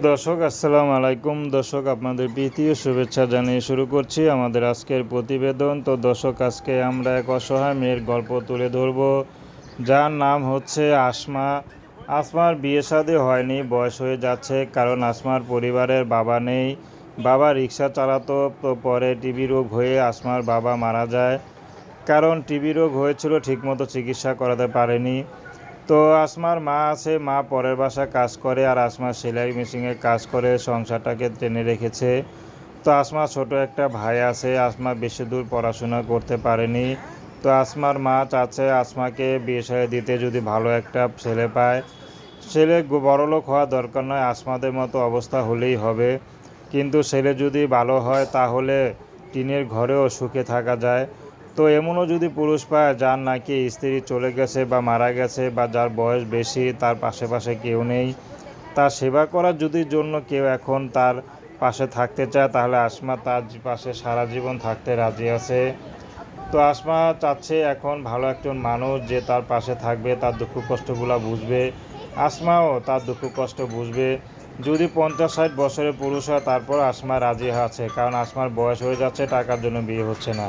দর্শক, আসসালাম আলাইকুম। দর্শক, আপনাদের প্রীতি ও শুভেচ্ছা জানিয়ে শুরু করছি আমাদের আজকের প্রতিবেদন। তো দর্শক, আজকে আমরা এক অসহায় মেয়ের গল্প তুলে ধরব, যার নাম হচ্ছে আসমা। আসমার বিয়ে শাদী হয়নি, বয়স হয়ে যাচ্ছে, কারণ আসমার পরিবারের বাবা নেই। বাবা রিক্সা চালাতো, তো পরে টিবি রোগ হয়ে আসমার বাবা মারা যায়। কারণ টিবি রোগ হয়েছিল, ঠিকমতো চিকিৎসা করাতে পারেনি। তো আসমার মা আছে, মা পরের বাসা কাজ করে আর আসমা সেলাই মেশিনে কাজ করে, সংসারটাকে টেনে রেখেছে। তো আসমা ছোট একটা ভাই আছে, আসমা বেশি দূর পড়াশোনা করতে পারেনি। তো আসমার মা চাচ্ছে আসমাকে বিয়ে দিতে যদি ভালো একটা ছেলে পায়। ছেলে বড়লোক হওয়া দরকার নয়, আসমাদের মতো অবস্থা হলেই হবে। কিন্তু ছেলে যদি ভালো হয়, তাহলে টিনের ঘরেও সুখে থাকা যায়। তো এমনও যদি পুরুষ পায় যার নাকি স্ত্রী চলে গেছে বা মারা গেছে বা যার বয়স বেশি, তার পাশে পাশে কেউ নেই, তার সেবা করার যদি জন্য কেউ এখন তার পাশে থাকতে চায়, তাহলে আসমা তার পাশে সারা জীবন থাকতে রাজি আছে। তো আসমা চাচ্ছে এখন ভালো একজন মানুষ যে তার পাশে থাকবে, তার দুঃখ কষ্টগুলো বুঝবে। আসমাও তার দুঃখ কষ্ট বুঝবে। যদি পঞ্চাশ ষাট বছরের পুরুষ হয়, তারপর আসমা রাজি আছে, কারণ আসমার বয়স হয়ে যাচ্ছে, টাকার জন্য বিয়ে হচ্ছে না।